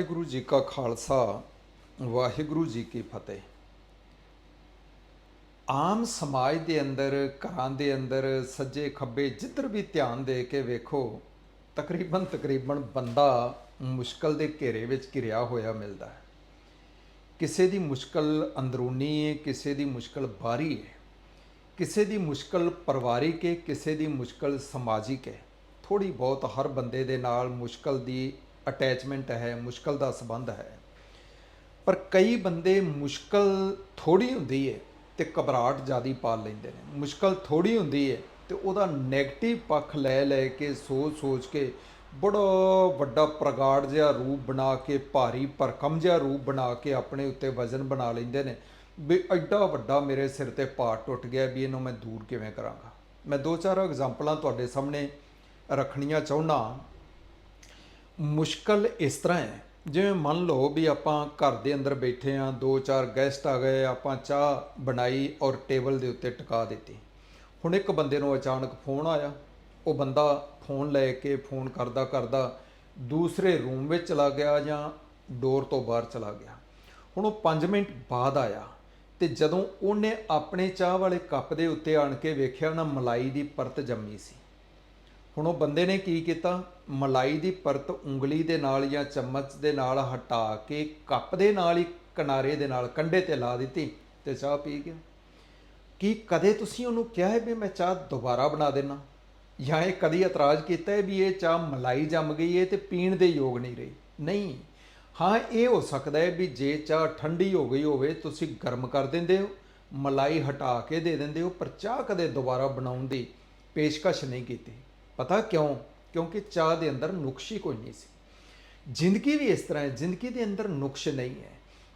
ਵਾਹਿਗੁਰੂ ਜੀ ਕਾ ਖਾਲਸਾ, ਵਾਹਿਗੁਰੂ ਜੀ ਕੀ ਫਤਿਹ। ਆਮ ਸਮਾਜ ਦੇ ਅੰਦਰ, ਘਰਾਂ ਦੇ ਅੰਦਰ ਸੱਜੇ ਖੱਬੇ ਜਿੱਧਰ ਵੀ ਧਿਆਨ ਦੇ ਕੇ ਵੇਖੋ, ਤਕਰੀਬਨ ਤਕਰੀਬਨ ਬੰਦਾ ਮੁਸ਼ਕਲ ਦੇ ਘੇਰੇ ਵਿੱਚ ਘਿਰਿਆ ਹੋਇਆ ਮਿਲਦਾ ਹੈ। ਕਿਸੇ ਦੀ ਮੁਸ਼ਕਲ ਅੰਦਰੂਨੀ ਹੈ, ਕਿਸੇ ਦੀ ਮੁਸ਼ਕਲ ਬਾਹਰੀ ਹੈ, ਕਿਸੇ ਦੀ ਮੁਸ਼ਕਲ ਪਰਿਵਾਰਿਕ ਹੈ, ਕਿਸੇ ਦੀ ਮੁਸ਼ਕਲ ਸਮਾਜਿਕ ਹੈ। ਥੋੜੀ ਬਹੁਤ ਹਰ ਬੰਦੇ ਦੇ ਨਾਲ ਮੁਸ਼ਕਲ ਦੀ ਅਟੈਚਮੈਂਟ ਹੈ, ਮੁਸ਼ਕਲ ਦਾ ਸੰਬੰਧ ਹੈ। ਪਰ ਕਈ ਬੰਦੇ ਮੁਸ਼ਕਲ ਥੋੜੀ ਹੁੰਦੀ ਹੈ ਤੇ ਘਬਰਾਹਟ ਜ਼ਿਆਦੀ ਪਾਲ ਲੈਂਦੇ ਨੇ। ਮੁਸ਼ਕਲ ਥੋੜੀ ਹੁੰਦੀ ਹੈ ਤੇ ਉਹਦਾ 네ਗੇਟਿਵ ਪੱਖ ਲੈ ਲੈ ਕੇ, ਸੋਚ ਸੋਚ ਕੇ ਬੜਾ ਵੱਡਾ ਪ੍ਰਗਾੜ ਜਿਹਾ ਰੂਪ ਬਣਾ ਕੇ, ਭਾਰੀ ਭਰਕਮ ਜਿਹਾ ਰੂਪ ਬਣਾ ਕੇ ਆਪਣੇ ਉੱਤੇ ਵਜ਼ਨ ਬਣਾ ਲੈਂਦੇ ਨੇ। ਵੀ ਐਡਾ ਵੱਡਾ ਮੇਰੇ ਸਿਰ ਤੇ ਭਾਰ ਟੁੱਟ ਗਿਆ ਵੀ ਇਹਨੂੰ ਮੈਂ ਦੂਰ ਕਿਵੇਂ ਕਰਾਂਗਾ? ਮੈਂ ਦੋ ਚਾਰ ਐਗਜ਼ਾਮਪਲਾਂ ਤੁਹਾਡੇ ਸਾਹਮਣੇ ਰੱਖਣੀਆਂ ਚਾਹੁੰਦਾ ਮੁਸ਼ਕਲ ਇਸ ਤਰ੍ਹਾਂ ਹੈ। ਜਿਵੇਂ ਮੰਨ ਲਓ ਵੀ ਆਪਾਂ ਘਰ ਦੇ ਅੰਦਰ ਬੈਠੇ ਆ ਦੋ ਚਾਰ ਗੈਸਟ ਆ ਗਏ, ਆਪਾਂ ਚਾਹ ਬਣਾਈ ਔਰ ਟੇਬਲ ਦੇ ਉੱਤੇ ਟਿਕਾ ਦਿੱਤੀ। ਹੁਣ ਇੱਕ ਬੰਦੇ ਨੂੰ ਅਚਾਨਕ ਫੋਨ ਆਇਆ, ਉਹ ਬੰਦਾ ਫੋਨ ਲੈ ਕੇ ਫੋਨ ਕਰਦਾ ਕਰਦਾ ਦੂਸਰੇ ਰੂਮ ਵਿੱਚ ਚਲਾ ਗਿਆ ਜਾਂ ਡੋਰ ਤੋਂ ਬਾਹਰ ਚਲਾ ਗਿਆ। ਹੁਣ ਉਹ 5 ਮਿੰਟ ਬਾਅਦ ਆਇਆ ਤੇ ਜਦੋਂ ਉਹਨੇ ਆਪਣੇ ਚਾਹ ਵਾਲੇ ਕੱਪ ਦੇ ਉੱਤੇ ਆਣ ਕੇ ਵੇਖਿਆ ਨਾ ਮਲਾਈ ਦੀ ਪਰਤ ਜੰਮੀ ਸੀ। ਹੁਣ ਉਹ ਬੰਦੇ ਨੇ ਕੀ ਕੀਤਾ? ਮਲਾਈ ਦੀ ਪਰਤ ਉਂਗਲੀ ਦੇ ਨਾਲ ਜਾਂ ਚਮਚ ਦੇ ਨਾਲ ਹਟਾ ਕੇ ਕੱਪ ਦੇ ਨਾਲ ਹੀ ਕਿਨਾਰੇ ਦੇ ਨਾਲ ਕੰਡੇ ਤੇ ਲਾ ਦਿੱਤੀ ਤੇ ਚਾਹ ਪੀ ਗਿਆ। ਕੀ ਕਦੇ ਤੁਸੀਂ ਉਹਨੂੰ ਕਿਹਾ ਹੈ ਵੀ ਮੈਂ ਚਾਹ ਦੁਬਾਰਾ ਬਣਾ ਦੇਣਾ ਜਾਂ ਇਹ ਕਦੀ ਇਤਰਾਜ਼ ਕੀਤਾ ਹੈ ਵੀ ਇਹ ਚਾਹ ਮਲਾਈ ਜੰਮ ਗਈ ਹੈ ਤੇ ਪੀਣ ਦੇ ਯੋਗ ਨਹੀਂ ਰਹੀ? ਨਹੀਂ। ਹਾਂ, ਇਹ ਹੋ ਸਕਦਾ ਹੈ ਵੀ ਜੇ ਚਾਹ ਠੰਡੀ ਹੋ ਗਈ ਹੋਵੇ, ਤੁਸੀਂ ਗਰਮ ਕਰ ਦਿੰਦੇ ਹੋ, ਮਲਾਈ ਹਟਾ ਕੇ ਦੇ ਦਿੰਦੇ ਹੋ, ਪਰ ਚਾਹ ਕਦੇ ਦੁਬਾਰਾ ਬਣਾਉਣ ਦੀ ਪੇਸ਼ਕਸ਼ ਨਹੀਂ ਕੀਤੀ। ਪਤਾ ਕਿਉਂ? ਕਿਉਂਕਿ ਚਾਹ ਦੇ ਅੰਦਰ ਨੁਕਸ਼ ਹੀ ਕੋਈ ਨਹੀਂ ਸੀ। ਜ਼ਿੰਦਗੀ ਵੀ ਇਸ ਤਰ੍ਹਾਂ ਹੈ, ਜ਼ਿੰਦਗੀ ਦੇ ਅੰਦਰ ਨੁਕਸ਼ ਨਹੀਂ ਹੈ।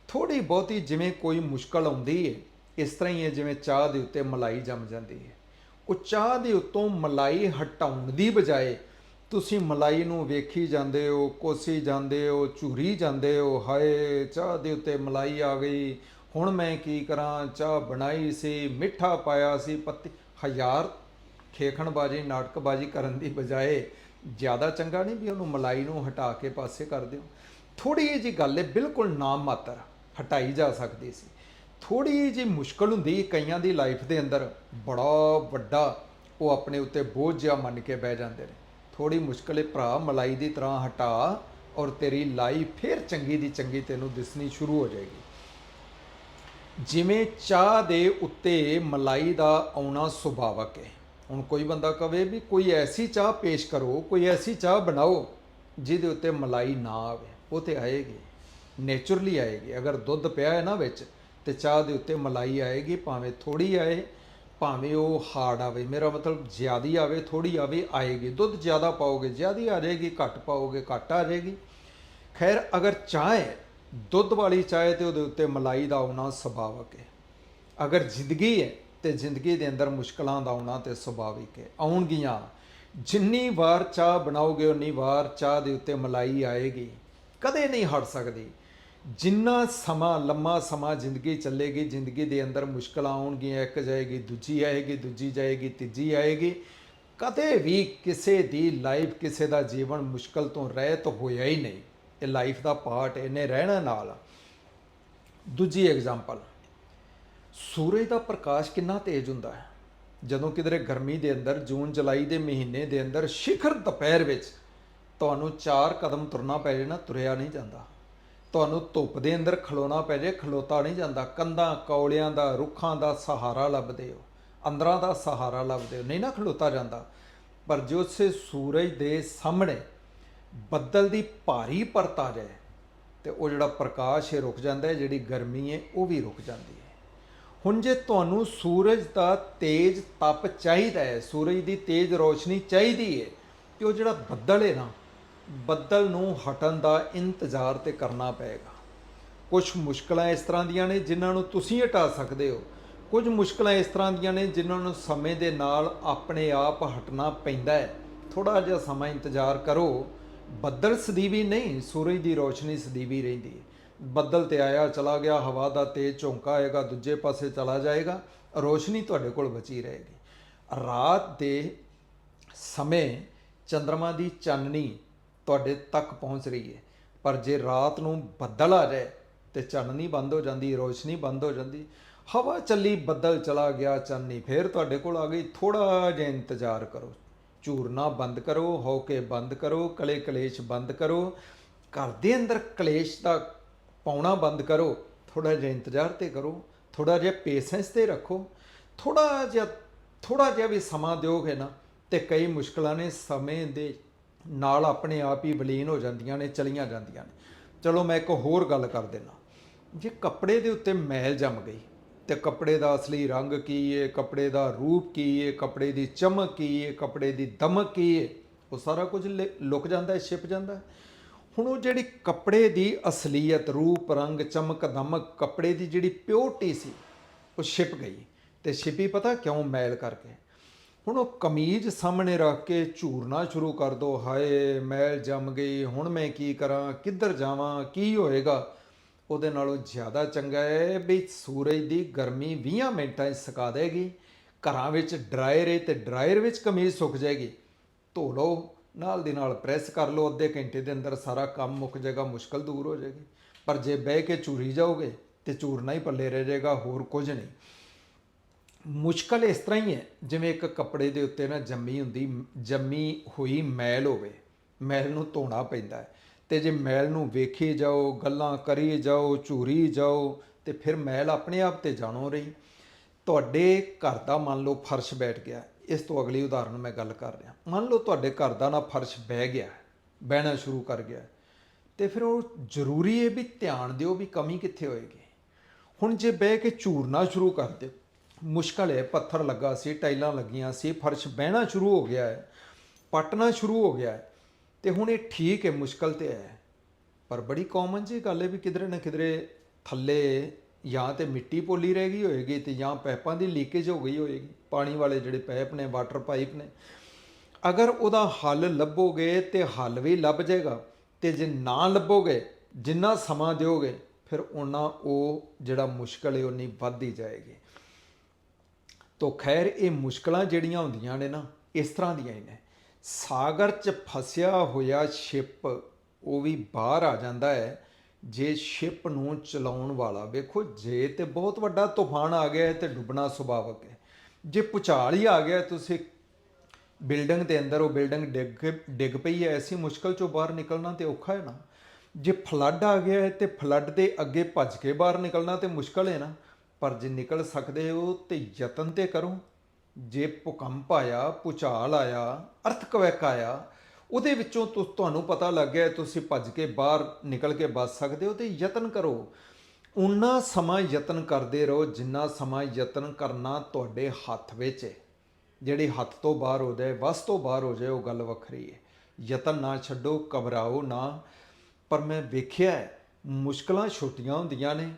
ਥੋੜੀ ਬਹੁਤੀ ਜਿਵੇਂ ਕੋਈ ਮੁਸ਼ਕਲ ਆਉਂਦੀ ਹੈ, ਇਸ ਤਰ੍ਹਾਂ ਹੀ ਹੈ ਜਿਵੇਂ ਚਾਹ ਦੇ ਉੱਤੇ ਮਲਾਈ ਜੰਮ ਜਾਂਦੀ ਹੈ। ਉਹ ਚਾਹ ਦੇ ਉੱਤੋਂ ਮਲਾਈ ਹਟਾਉਣ ਦੀ ਬਜਾਏ ਤੁਸੀਂ ਮਲਾਈ ਨੂੰ ਵੇਖੀ ਜਾਂਦੇ ਹੋ, ਕੋਸੀ ਜਾਂਦੇ ਹੋ, ਝੂਰੀ ਜਾਂਦੇ ਹੋ, ਹਾਏ, ਚਾਹ ਦੇ ਉੱਤੇ ਮਲਾਈ ਆ ਗਈ। ਹੁਣ ਮੈਂ ਕੀ ਕਰਾਂ? ਚਾਹ ਬਣਾਈ ਸੀ, ਮਿੱਠਾ ਪਾਇਆ ਸੀ, ਪੱਤੀ, ਹਜ਼ਾਰ ਖੇਖਣਬਾਜ਼ੀ, ਨਾਟਕਬਾਜ਼ੀ ਕਰਨ ਦੀ ਬਜਾਏ ਜ਼ਿਆਦਾ ਚੰਗਾ ਨਹੀਂ ਵੀ ਉਹਨੂੰ ਮਲਾਈ ਨੂੰ ਹਟਾ ਕੇ ਪਾਸੇ ਕਰ ਦਿਓ। ਥੋੜੀ ਜਿਹੀ ਗੱਲ ਹੈ ਬਿਲਕੁਲ ਨਾਮ ਮਾਤਰ ਹਟਾਈ ਜਾ ਸਕਦੀ ਸੀ। ਥੋੜੀ ਜਿਹੀ ਮੁਸ਼ਕਲ ਹੁੰਦੀ ਕਈਆਂ ਦੀ ਲਾਈਫ ਦੇ ਅੰਦਰ ਬੜਾ ਵੱਡਾ ਉਹ ਆਪਣੇ ਉੱਤੇ ਬੋਝ ਜਿਹਾ ਮੰਨ ਕੇ ਬਹਿ ਜਾਂਦੇ ਨੇ। ਥੋੜੀ ਮੁਸ਼ਕਲ ਹੈ ਭਰਾ ਮਲਾਈ ਦੀ ਤਰ੍ਹਾਂ ਹਟਾ ਔਰ ਤੇਰੀ ਲਾਈਫ ਫਿਰ ਚੰਗੀ ਦੀ ਚੰਗੀ ਤੈਨੂੰ ਦਿਸਣੀ ਸ਼ੁਰੂ ਹੋ ਜਾਏਗੀ। ਜਿਵੇਂ ਚਾਹ ਦੇ ਉੱਤੇ ਮਲਾਈ ਦਾ ਆਉਣਾ ਸੁਭਾਵਕ ਹੈ। ਹੁਣ ਕੋਈ ਬੰਦਾ ਕਵੇ ਵੀ ਕੋਈ ਐਸੀ ਚਾਹ ਪੇਸ਼ ਕਰੋ, ਕੋਈ ਐਸੀ ਚਾਹ ਬਣਾਓ ਜਿਹਦੇ ਉੱਤੇ ਮਲਾਈ ਨਾ ਆਵੇ। ਉਹ ਤੇ ਆਏਗੀ, ਨੇਚਰਲੀ ਆਏਗੀ। ਅਗਰ ਦੁੱਧ ਪਿਆ ਹੈ ਨਾ ਵਿੱਚ ਤੇ ਚਾਹ ਦੇ ਉੱਤੇ ਮਲਾਈ ਆਏਗੀ, ਭਾਵੇਂ ਥੋੜੀ ਆਏ, ਭਾਵੇਂ ਉਹ ਹਾਰਡ ਆਵੇ। ਮੇਰਾ ਮਤਲਬ ਜ਼ਿਆਦੀ ਆਵੇ ਥੋੜੀ ਆਵੇ, ਆਏਗੀ। ਦੁੱਧ ਜ਼ਿਆਦਾ ਪਾਓਗੇ, ਜ਼ਿਆਦੀ ਆ ਜਾਏਗੀ, ਘੱਟ ਪਾਓਗੇ, ਘੱਟ ਆ ਜਾਏਗੀ। ਖੈਰ, ਅਗਰ ਚਾਹ ਦੁੱਧ ਵਾਲੀ ਚਾਹ ਹੈ ਤੇ ਉਹਦੇ ਉੱਤੇ ਮਲਾਈ ਦਾ ਆਉਣਾ ਸੁਭਾਵਕ ਹੈ। ਅਗਰ ਜ਼ਿੰਦਗੀ ਹੈ ਤੇ ਜ਼ਿੰਦਗੀ ਦੇ ਅੰਦਰ ਮੁਸ਼ਕਲਾਂ ਦਾ ਆਉਣਾ ਤੇ ਸੁਭਾਵਿਕ ਹੈ ਆਉਣਗੀਆਂ। ਜਿੰਨੀ ਵਾਰ ਚਾਹ ਬਣਾਓਗੇ, ਉਨੀ ਵਾਰ ਚਾਹ ਦੇ ਉੱਤੇ ਮਲਾਈ ਆਏਗੀ। ਕਦੇ ਨਹੀਂ ਹਟ ਸਕਦੀ। ਜਿੰਨਾ ਸਮਾਂ, ਲੰਮਾ ਸਮਾਂ ਜ਼ਿੰਦਗੀ ਚੱਲੇਗੀ, ਜ਼ਿੰਦਗੀ ਦੇ ਅੰਦਰ ਮੁਸ਼ਕਲਾਂ ਆਉਣਗੀਆਂ। ਇੱਕ ਜਾਏਗੀ, ਦੂਜੀ ਆਏਗੀ, ਦੂਜੀ ਜਾਏਗੀ, ਤੀਜੀ ਆਏਗੀ। ਕਦੇ ਵੀ ਕਿਸੇ ਦੀ ਲਾਈਫ ਕਿਸੇ ਦਾ ਜੀਵਨ ਮੁਸ਼ਕਲ ਤੋਂ ਰਹਿਤ ਹੋਇਆ ਹੀ ਨਹੀਂ। ਇਹ ਲਾਈਫ ਦਾ ਪਾਰਟ ਇਹਨੇ ਰਹਿਣਾ ਨਾਲ। ਦੂਜੀ ਐਗਜ਼ਾਮਪਲ ਸੂਰਜ ਦਾ ਪ੍ਰਕਾਸ਼ ਕਿੰਨਾ ਤੇਜ਼ ਹੁੰਦਾ ਹੈ? ਜਦੋਂ ਕਿਧਰੇ ਗਰਮੀ ਦੇ ਅੰਦਰ, ਜੂਨ, ਜੁਲਾਈ ਦੇ ਮਹੀਨੇ ਦੇ ਅੰਦਰ, ਸਿਖਰ ਦੁਪਹਿਰ ਵਿੱਚ ਤੁਹਾਨੂੰ ਚਾਰ ਕਦਮ ਤੁਰਨਾ ਪੈ ਜੇ ਨਾ, ਤੁਰਿਆ ਨਹੀਂ ਜਾਂਦਾ। ਤੁਹਾਨੂੰ ਧੁੱਪ ਦੇ ਅੰਦਰ ਖਲੋਣਾ ਪੈ ਜੇ ਖਲੋਤਾ ਨਹੀਂ ਜਾਂਦਾ। ਕੰਧਾਂ, ਕੌਲਿਆਂ ਦਾ, ਰੁੱਖਾਂ ਦਾ ਸਹਾਰਾ ਲੱਭਦੇ ਹੋ। ਅੰਦਰਾਂ ਦਾ ਸਹਾਰਾ ਲੱਭਦੇ ਹੋ। ਨਹੀਂ ਨਾ ਖਲੋਤਾ ਜਾਂਦਾ। ਪਰ ਜੋ ਸੇ ਸੂਰਜ ਦੇ ਸਾਹਮਣੇ ਬੱਦਲ ਦੀ ਭਾਰੀ ਪਰਤ ਆ ਜਾਏ, ਤੇ ਉਹ ਜਿਹੜਾ ਪ੍ਰਕਾਸ਼ ਹੈ, ਰੁਕ ਜਾਂਦਾ ਹੈ। ਜਿਹੜੀ ਗਰਮੀ ਹੈ, ਉਹ ਵੀ ਰੁਕ ਜਾਂਦੀ ਹੁਣ ਜੇ ਤੁਹਾਨੂੰ ਸੂਰਜ ਦਾ ਤੇਜ਼ ਤਪ ਚਾਹੀਦਾ ਹੈ, ਸੂਰਜ ਦੀ ਤੇਜ਼ ਰੋਸ਼ਨੀ ਚਾਹੀਦੀ ਹੈ ਕਿ ਉਹ ਜਿਹੜਾ ਬੱਦਲ ਹੈ ਨਾ, ਬੱਦਲ ਨੂੰ ਹਟਣ ਦਾ ਇੰਤਜ਼ਾਰ ਤੇ ਕਰਨਾ ਪਏਗਾ। ਕੁਝ ਮੁਸ਼ਕਲਾਂ ਇਸ ਤਰ੍ਹਾਂ ਦੀਆਂ ਨੇ ਜਿਨ੍ਹਾਂ ਨੂੰ ਤੁਸੀਂ ਹਟਾ ਸਕਦੇ ਹੋ। ਕੁਝ ਮੁਸ਼ਕਲਾਂ ਇਸ ਤਰ੍ਹਾਂ ਦੀਆਂ ਨੇ ਜਿਨ੍ਹਾਂ ਨੂੰ ਸਮੇਂ ਦੇ ਨਾਲ ਆਪਣੇ ਆਪ ਹਟਣਾ ਪੈਂਦਾ ਹੈ। ਥੋੜਾ ਜਿਹਾ ਸਮਾਂ ਇੰਤਜ਼ਾਰ ਕਰੋ। ਬੱਦਲ ਸਦੀਵੀ ਨਹੀਂ, ਸੂਰਜ ਦੀ ਰੋਸ਼ਨੀ ਸਦੀਵੀ ਰਹਿੰਦੀ ਹੈ। ਬੱਦਲ ਤੇ ਆਇਆ, ਚਲਾ ਗਿਆ, ਹਵਾ ਦਾ ਤੇਜ਼ ਝੋਂਕਾ ਆਏਗਾ, ਦੂਜੇ ਪਾਸੇ ਚਲਾ ਜਾਏਗਾ, ਰੋਸ਼ਨੀ ਤੁਹਾਡੇ ਕੋਲ ਬਚੀ ਰਹੇਗੀ। ਰਾਤ ਦੇ ਸਮੇਂ ਚੰ드ਰਮਾ ਦੀ ਚਾਨਣੀ ਤੁਹਾਡੇ ਤੱਕ ਪਹੁੰਚ ਰਹੀ ਹੈ। ਪਰ ਜੇ ਰਾਤ ਨੂੰ ਬੱਦਲ ਆ ਜਾਏ ਤੇ ਚਾਨਣੀ ਬੰਦ ਹੋ ਜਾਂਦੀ, ਰੋਸ਼ਨੀ ਬੰਦ ਹੋ ਜਾਂਦੀ, ਹਵਾ ਚੱਲੀ, ਬੱਦਲ ਚਲਾ ਗਿਆ, ਚਾਨਣੀ ਫੇਰ ਤੁਹਾਡੇ ਕੋਲ ਆ ਗਈ ਥੋੜਾ ਜਿਹਾ ਇੰਤਜ਼ਾਰ ਕਰੋ। ਝੂਰਨਾ ਬੰਦ ਕਰੋ ਹੌਕੇ ਬੰਦ ਕਰੋ, ਕਲੇ ਕਲੇਸ਼ ਬੰਦ ਕਰੋ। ਘਰ ਦੇ ਅੰਦਰ ਕਲੇਸ਼ ਦਾ ਪਾਉਣਾ ਬੰਦ ਕਰੋ ਥੋੜਾ ਜਿਹਾ ਇੰਤਜ਼ਾਰ ਤੇ ਕਰੋ ਥੋੜਾ ਜਿਹਾ ਪੇਸ਼ੈਂਸ ਤੇ ਰੱਖੋ ਥੋੜਾ ਜਿਹਾ ਥੋੜਾ ਜਿਹਾ ਵੀ ਸਮਾਂ ਦਿਓਗੇ ਨਾ, ਤੇ ਕਈ ਮੁਸ਼ਕਲਾਂ ਨੇ ਸਮੇਂ ਦੇ ਨਾਲ ਆਪਣੇ ਆਪ ਹੀ ਵਿਲੀਨ ਹੋ ਜਾਂਦੀਆਂ ਨੇ, ਚਲੀਆਂ ਜਾਂਦੀਆਂ ਨੇ। ਚਲੋ ਮੈਂ ਇੱਕ ਹੋਰ ਗੱਲ ਕਰ ਦੇਣਾ ਜੇ ਕੱਪੜੇ ਦੇ ਉੱਤੇ ਮੈਲ ਜੰਮ ਗਈ, ਤੇ ਕੱਪੜੇ ਦਾ ਅਸਲੀ ਰੰਗ ਕੀ ਹੈ ਕੱਪੜੇ ਦਾ ਰੂਪ ਕੀ ਹੈ ਕੱਪੜੇ ਦੀ ਚਮਕ ਕੀ ਹੈ ਕੱਪੜੇ ਦੀ ਦਮਕ ਕੀ ਹੈ ਉਹ ਸਾਰਾ ਕੁਝ ਲਿ- ਲੁਕ ਜਾਂਦਾ ਹੈ, ਛਿਪ ਜਾਂਦਾ ਹੈ। ਹੁਣ ਉਹ ਜਿਹੜੀ ਕੱਪੜੇ ਦੀ ਅਸਲੀਅਤ, ਰੂਪ, ਰੰਗ, ਚਮਕ, ਦਮਕ, ਕੱਪੜੇ ਦੀ ਜਿਹੜੀ ਪਿਓਰਟੀ ਸੀ, ਉਹ ਛਿਪ ਗਈ ਤੇ ਛਿਪੀ ਪਤਾ ਕਿਉਂ ਮੈਲ ਕਰਕੇ? ਹੁਣ ਉਹ ਕਮੀਜ਼ ਸਾਹਮਣੇ ਰੱਖ ਕੇ ਝੂਰਨਾ ਸ਼ੁਰੂ ਕਰ ਦੋ, ਹਾਏ, ਮੈਲ ਜੰਮ ਗਈ, ਹੁਣ ਮੈਂ ਕੀ ਕਰਾਂ, ਕਿੱਧਰ ਜਾਵਾਂ, ਕੀ ਹੋਏਗਾ? ਉਹਦੇ ਨਾਲੋਂ ਜ਼ਿਆਦਾ ਚੰਗਾ ਹੈ ਵੀ ਸੂਰਜ ਦੀ ਗਰਮੀ 20 ਮਿੰਟਾਂ 'ਚ ਸੁਕਾ ਦੇਗੀ, ਘਰਾਂ ਵਿੱਚ ਡਰਾਇਰ ਹੈ ਤੇ ਡਰਾਇਰ ਵਿੱਚ ਕਮੀਜ਼ ਸੁੱਕ ਜਾਏਗੀ। ਧੋ ਲਓ ਨਾਲ ਦੀ ਨਾਲ ਪ੍ਰੈਸ ਕਰ ਲਓ, ਅੱਧੇ ਘੰਟੇ ਦੇ ਅੰਦਰ ਸਾਰਾ ਕੰਮ ਮੁੱਕ ਜਾਏਗਾ, ਮੁਸ਼ਕਲ ਦੂਰ ਹੋ ਜਾਏਗੀ। ਪਰ ਜੇ ਬਹਿ ਕੇ ਚੂਰੀ ਜਾਓਗੇ ਤੇ ਚੂਰਨਾ ਹੀ ਪੱਲੇ ਰਹਿ ਜਾਏਗਾ, ਹੋਰ ਕੁਝ ਨਹੀਂ। ਮੁਸ਼ਕਲ ਇਸ ਤਰ੍ਹਾਂ ਹੀ ਹੈ, ਜਿਵੇਂ ਇੱਕ ਕੱਪੜੇ ਦੇ ਉੱਤੇ ਨਾ ਜੰਮੀ ਹੁੰਦੀ, ਜੰਮੀ ਹੋਈ ਮੈਲ ਹੋਵੇ, ਮੈਲ ਨੂੰ ਧੋਣਾ ਪੈਂਦਾ ਹੈ। ਤੇ ਜੇ ਮੈਲ ਨੂੰ ਵੇਖੀ ਜਾਓ, ਗੱਲਾਂ ਕਰੀ ਜਾਓ, ਝੂਰੀ ਜਾਓ, ਤੇ ਫਿਰ ਮੈਲ ਆਪਣੇ ਆਪ ਤੇ ਜਾਣੋ ਰਹੀ। ਤੁਹਾਡੇ ਘਰ ਦਾ ਮੰਨ ਲਓ ਫਰਸ਼ ਬੈਠ ਗਿਆ ਇਸ ਤੋਂ ਅਗਲੀ ਉਦਾਹਰਨ ਮੈਂ ਗੱਲ ਕਰ ਰਿਹਾ। ਮੰਨ ਲਓ ਤੁਹਾਡੇ ਘਰ ਦਾ ਨਾ ਫਰਸ਼ ਬਹਿ ਗਿਆ ਬਹਿਣਾ ਸ਼ੁਰੂ ਕਰ ਗਿਆ ਤੇ ਫਿਰ ਉਹ ਜ਼ਰੂਰੀ ਹੈ ਵੀ ਧਿਆਨ ਦਿਓ ਵੀ ਕਮੀ ਕਿੱਥੇ ਹੋਏਗੀ। ਹੁਣ ਜੇ ਬਹਿ ਕੇ ਝੂਰਨਾ ਸ਼ੁਰੂ ਕਰ ਦਿਓ, ਮੁਸ਼ਕਲ ਹੈ, ਪੱਥਰ ਲੱਗਾ ਸੀ, ਟਾਈਲਾਂ ਲੱਗੀਆਂ ਸੀ, ਫਰਸ਼ ਬਹਿਣਾ ਸ਼ੁਰੂ ਹੋ ਗਿਆ ਹੈ, ਪਟਣਾ ਸ਼ੁਰੂ ਹੋ ਗਿਆ ਹੈ, ਤੇ ਹੁਣ ਇਹ ਠੀਕ ਹੈ, ਮੁਸ਼ਕਲ ਤੇ ਹੈ। ਪਰ ਬੜੀ ਕਾਮਨ ਜੀ ਗੱਲ ਹੈ ਵੀ ਕਿਧਰੇ ਨਾ ਕਿਧਰੇ ਥੱਲੇ ਜਾਂ ਤੇ ਮਿੱਟੀ ਪੋਲੀ ਰਹਿ ਗਈ ਹੋਏਗੀ ਤੇ ਜਾਂ ਪੈਪਾਂ ਦੀ ਲੀਕੇਜ ਹੋ ਗਈ ਹੋਏਗੀ, ਪਾਣੀ ਵਾਲੇ ਜਿਹੜੇ ਪੈਪ ਨੇ, ਵਾਟਰ ਪਾਈਪ ਨੇ। ਅਗਰ ਉਹਦਾ ਹੱਲ ਲੱਭੋਗੇ ਤੇ ਹੱਲ ਵੀ ਲੱਭ ਜਾਏਗਾ, ਤੇ ਜੇ ਨਾ ਲੱਭੋਗੇ, ਜਿੰਨਾ ਸਮਾਂ ਦਿਓਗੇ, ਫਿਰ ਉਹਨਾਂ ਉਹ ਜਿਹੜਾ ਮੁਸ਼ਕਲ ਹੈ ਉਨੀ ਵੱਧਦੀ ਜਾਏਗੀ। ਤੋ ਖੈਰ, ਇਹ ਮੁਸ਼ਕਲਾਂ ਜਿਹੜੀਆਂ ਹੁੰਦੀਆਂ ਨੇ ਨਾ, ਇਸ ਤਰ੍ਹਾਂ ਦੀਆਂ ਹੀ ਨੇ। ਸਾਗਰ 'ਚ ਫਸਿਆ ਹੋਇਆ ਸ਼ਿਪ ਉਹ ਵੀ ਬਾਹਰ ਆ ਜਾਂਦਾ ਹੈ। ਜੇ ਸ਼ਿਪ ਨੂੰ ਚਲਾਉਣ ਵਾਲਾ, ਵੇਖੋ ਜੇ ਤੇ ਬਹੁਤ ਵੱਡਾ ਤੂਫਾਨ ਆ ਗਿਆ ਹੈ ਤੇ ਡੁੱਬਣਾ ਸੁਭਾਵਕ ਹੈ। ਜੇ ਭੁਚਾਲ ਹੀ ਆ ਗਿਆ ਤੁਸੀਂ ਬਿਲਡਿੰਗ ਦੇ ਅੰਦਰ ਉਹ ਬਿਲਡਿੰਗ ਡਿੱਗ ਡਿੱਗ ਪਈ ਹੈ, ਐਸੀ ਮੁਸ਼ਕਲ ਚੋਂ ਬਾਹਰ ਨਿਕਲਣਾ ਤੇ ਔਖਾ ਹੈ ਨਾ। ਜੇ ਫਲੱਡ ਆ ਗਿਆ ਹੈ ਤੇ ਫਲੱਡ ਦੇ ਅੱਗੇ ਭੱਜ ਕੇ ਬਾਹਰ ਨਿਕਲਣਾ ਤੇ ਮੁਸ਼ਕਲ ਹੈ ਨਾ। ਪਰ ਜੇ ਨਿਕਲ ਸਕਦੇ ਹੋ ਤੇ ਯਤਨ ਤੇ ਕਰੋ। ਜੇ ਭੂਕੰਪ ਆਇਆ ਭੁਚਾਲ ਆਇਆ, ਅਰਥਕਵੈਕ ਆਇਆ ਉਹਦੇ ਵਿੱਚੋਂ ਤੁਹਾਨੂੰ ਪਤਾ ਲੱਗ ਗਿਆ ਤੁਸੀਂ ਭੱਜ ਕੇ ਬਾਹਰ ਨਿਕਲ ਕੇ ਬਚ ਸਕਦੇ ਹੋ ਤੇ ਯਤਨ ਕਰੋ। ਉਨਾ ਸਮਾਂ ਯਤਨ ਕਰਦੇ ਰਹੋ ਜਿੰਨਾ ਸਮਾਂ ਯਤਨ ਕਰਨਾ ਤੁਹਾਡੇ ਹੱਥ ਵਿੱਚ ਹੈ ਜਿਹੜੀ ਹੱਥ ਤੋਂ ਬਾਹਰ ਹੋ ਜਾਏ, ਵਸ ਤੋਂ ਬਾਹਰ ਹੋ ਜਾਏ, ਉਹ ਗੱਲ ਵੱਖਰੀ ਹੈ ਯਤਨ ਨਾ ਛੱਡੋ, ਘਬਰਾਓ ਨਾ। ਪਰ ਮੈਂ ਵੇਖਿਆ ਮੁਸ਼ਕਲਾਂ ਛੋਟੀਆਂ ਹੁੰਦੀਆਂ ਨੇ,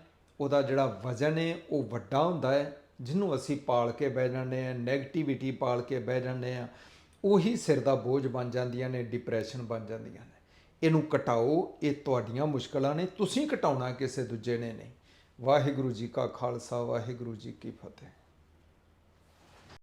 ਉਹਦਾ ਜਿਹੜਾ ਵਜ਼ਨ ਹੈ ਉਹ ਵੱਡਾ ਹੁੰਦਾ ਹੈ ਜਿਹਨੂੰ ਅਸੀਂ ਪਾਲ ਕੇ ਬਹਿ ਜਾਂਦੇ ਆ ਨੈਗੇਟਿਵਿਟੀ ਪਾਲ ਕੇ ਬਹਿ ਜਾਂਦੇ ਆ ਉਹੀ ਸਿਰ ਦਾ ਬੋਝ ਬਣ ਜਾਂਦੀਆਂ ਨੇ ਡਿਪਰੈਸ਼ਨ ਬਣ ਜਾਂਦੀਆਂ ਨੇ। ਇਹਨੂੰ ਘਟਾਓ ਇਹ ਤੁਹਾਡੀਆਂ ਮੁਸ਼ਕਲਾਂ ਨੇ, ਤੁਸੀਂ ਘਟਾਉਣਾ ਕਿਸੇ ਦੂਜੇ ਨੇ ਨਹੀਂ। ਵਾਹਿਗੁਰੂ ਜੀ ਕਾ ਖਾਲਸਾ, ਵਾਹਿਗੁਰੂ ਜੀ ਕੀ ਫਤਿਹ।